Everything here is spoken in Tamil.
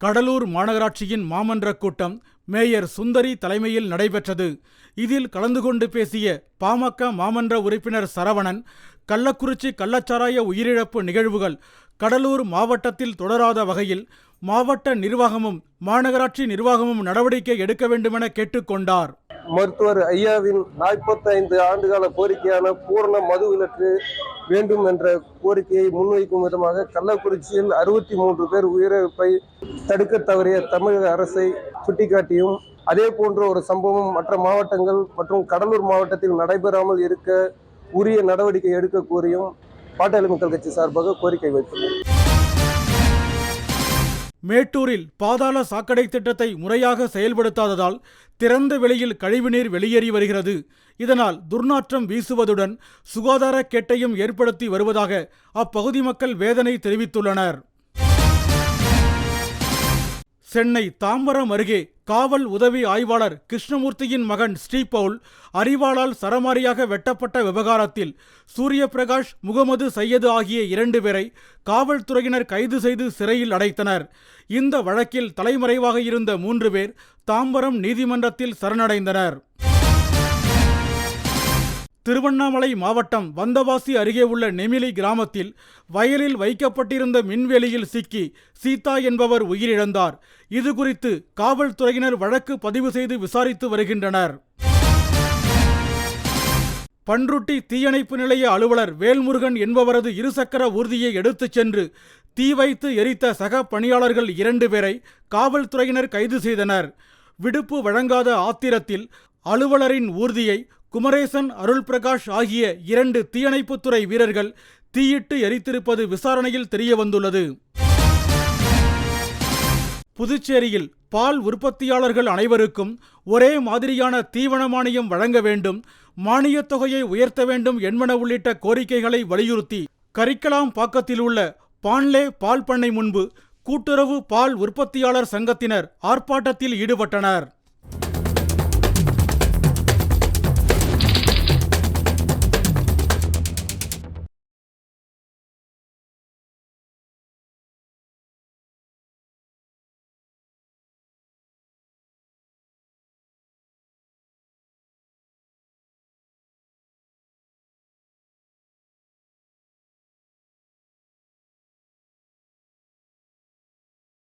கடலூர் மாநகராட்சியின் மாமன்ற கூட்டம் மேயர் சுந்தரி தலைமையில் நடைபெற்றது. இதில் கலந்து கொண்டு பேசிய பாமக மாமன்ற உறுப்பினர் சரவணன் கள்ளக்குறிச்சி கள்ளச்சாராய உயிரிழப்பு நிகழ்வுகள் கடலூர் மாவட்டத்தில் தொடராத வகையில் மாவட்ட நிர்வாகமும் மாநகராட்சி நிர்வாகமும் நடவடிக்கை எடுக்க வேண்டுமென கேட்டுக்கொண்டார். மருத்துவர் ஐயாவின் நாற்பத்தைந்து ஆண்டுகால கோரிக்கையான பூர்ண மது விலக்கு வேண்டும் என்ற கோரிக்கையை முன்வைக்கும் விதமாக கள்ளக்குறிச்சியில் அறுபத்தி மூன்று பேர் உயிரிழப்பை தடுக்க தவறிய தமிழக அரசை சுட்டிக்காட்டியும் அதே போன்ற ஒரு சம்பவம் மற்ற மாவட்டங்கள் மற்றும் கடலூர் மாவட்டத்தில் நடைபெறாமல் இருக்க உரிய நடவடிக்கை எடுக்க கோரியும் பாட்டாளி மக்கள் கட்சி சார்பாக கோரிக்கை வைத்துள்ளது மேட்டூரில் பாதாள சாக்கடை திட்டத்தை முறையாக செயல்படுத்தாததால் திறந்த வெளியில் கழிவுநீர் வெளியேறி வருகிறது. இதனால் துர்நாற்றம் வீசுவதுடன் சுகாதார கேட்டையும் ஏற்படுத்தி வருவதாக அப்பகுதி மக்கள் வேதனை தெரிவித்துள்ளனர். சென்னை தாம்பரம் அருகே காவல் உதவி ஆய்வாளர் கிருஷ்ணமூர்த்தியின் மகன் ஸ்ரீபவுல் அறிவாளால் சரமாரியாக வெட்டப்பட்ட விவகாரத்தில் சூரியபிரகாஷ் முகமது சையது ஆகிய இரண்டு பேரை காவல்துறையினர் கைது செய்து சிறையில் அடைத்தனர். இந்த வழக்கில் தலைமறைவாக இருந்த மூன்று பேர் தாம்பரம் நீதிமன்றத்தில் சரணடைந்தனர். திருவண்ணாமலை மாவட்டம் வந்தவாசி அருகே உள்ள நெமிலி கிராமத்தில் வயலில் வைக்கப்பட்டிருந்த மின்வேலியில் சிக்கி சீதா என்பவர் உயிரிழந்தார். இது குறித்து காவல்துறையினர் வழக்கு பதிவு செய்து விசாரித்து வருகின்றனர். பன்ருட்டி தீயணைப்பு நிலைய அலுவலர் வேல்முருகன் என்பவரது இருசக்கர ஊர்தியை எடுத்துச் சென்று தீ வைத்து எரித்த சக பணியாளர்கள் இரண்டு பேரை காவல்துறையினர் கைது செய்தனர். விடுப்பு வழங்காத ஆத்திரத்தில் அலுவலரின் ஊர்தியை குமரேசன் அருள் பிரகாஷ் ஆகிய இரண்டு தீயணைப்புத்துறை வீரர்கள் தீயிட்டு எரித்திருப்பது விசாரணையில் தெரியவந்துள்ளது. புதுச்சேரியில் பால் உற்பத்தியாளர்கள் அனைவருக்கும் ஒரே மாதிரியான தீவன மானியம் வழங்க வேண்டும் மானியத் தொகையை உயர்த்த வேண்டும் என்பன உள்ளிட்ட கோரிக்கைகளை வலியுறுத்தி கரிக்கலாம் பாக்கத்தில் உள்ள பான்லே பால் பண்ணை முன்பு கூட்டுறவு பால் உற்பத்தியாளர் சங்கத்தினர் ஆர்ப்பாட்டத்தில் ஈடுபட்டனர்.